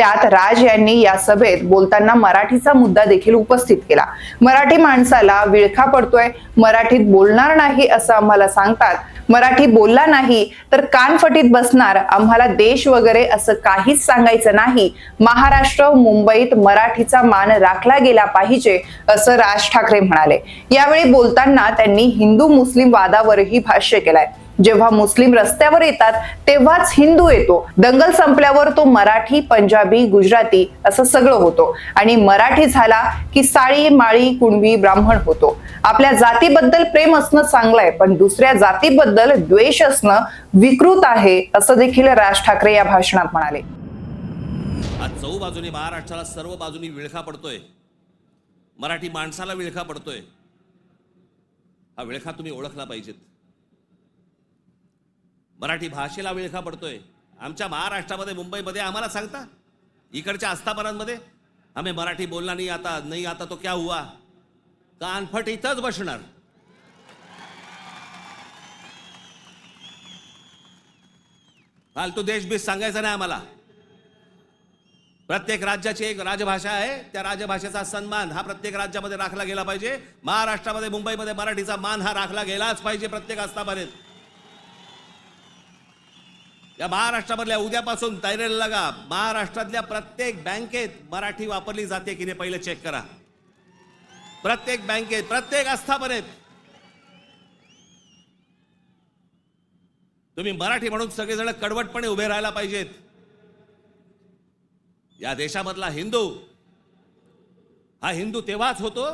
त्यात राज यांनी या सभेत बोलताना मराठीचा मुद्दा देखील उपस्थित केला. मराठी माणसाला विळखा पडतोय मराठीत बोलणार नाही असं आम्हाला सांगतात. मराठी बोलला नाही तर कानफटीत बसणार आम्हाला देश वगैरे असं काहीच सांगायचं नाही. महाराष्ट्र मुंबईत मराठीचा मान राखला गेला पाहिजे असं राज ठाकरे म्हणाले. यावेळी बोलताना त्यांनी हिंदू मुस्लिम वादावरही भाष्य केलंय. जेव्हा मुस्लिम रस्त्यावर येतात तेव्हाच हिंदू येतो. दंगल संपल्यावर तो मराठी पंजाबी गुजराती असं सगळं होतो. आणि मराठी झाला की साळी माळी कुणबी ब्राह्मण होतो. आपल्या जातीबद्दल प्रेम असणं चांगलं आहे पण दुसऱ्या जातीबद्दल द्वेष असणं विकृत आहे असं देखील राज ठाकरे या भाषणात म्हणाले. आज चौ बाजूने महाराष्ट्राला सर्व बाजूनी विळखा पडतोय. मराठी माणसाला विळखा पडतोय. हा विळखा तुम्ही ओळखला पाहिजेत. मराठी भाषेला विळखा पडतोय? आमच्या महाराष्ट्रामध्ये मुंबईमध्ये आम्हाला सांगता? इकडच्या आस्थापनांमध्ये? आम्ही मराठी बोलला नाही आता नाही आता तो क्या हुआ? कानफट इथंच बसणार. फालतू देश बीस सांगायचं नाही आम्हाला. प्रत्येक राज्याची एक राजभाषा आहे त्या राजभाषेचा सन्मान हा प्रत्येक राज्यामध्ये राखला गेला पाहिजे. महाराष्ट्रामध्ये मुंबईमध्ये मराठीचा मान हा राखला गेलाच पाहिजे प्रत्येक आस्थापनेत. या महाराष्ट्रामधल्या उद्यापासून तयारीला लागा. महाराष्ट्रातल्या प्रत्येक बँकेत मराठी वापरली जाते की नाही पहिले चेक करा. प्रत्येक बँकेत प्रत्येक आस्थापनेत. तुम्ही मराठी म्हणून सगळेजण कडवटपणे उभे राहायला पाहिजेत. या देशामधला हिंदू हा हिंदू तेव्हाच होतो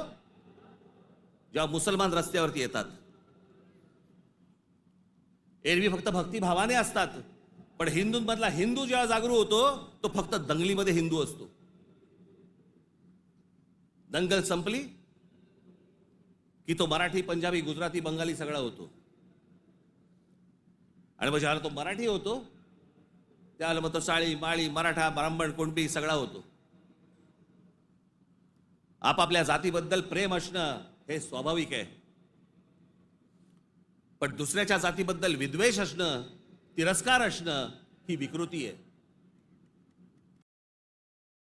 जेव्हा मुसलमान रस्त्यावरती येतात. एरवी फक्त भक्तिभावाने असतात. पण हिंदूंमधला हिंदू जेव्हा जागरूक होतो तो फक्त दंगलीमध्ये हिंदू असतो. दंगल संपली की तो मराठी पंजाबी गुजराती बंगाली सगळा होतो. आणि मग ज्याला तो मराठी होतो त्याला मग तो साळी माळी मराठा ब्राह्मण कुणबी सगळा होतो. आपापल्या जातीबद्दल प्रेम असणं हे स्वाभाविक आहे. पण दुसऱ्याच्या जातीबद्दल विद्वेष असणं तिरस्कार असणं ही विकृती आहे.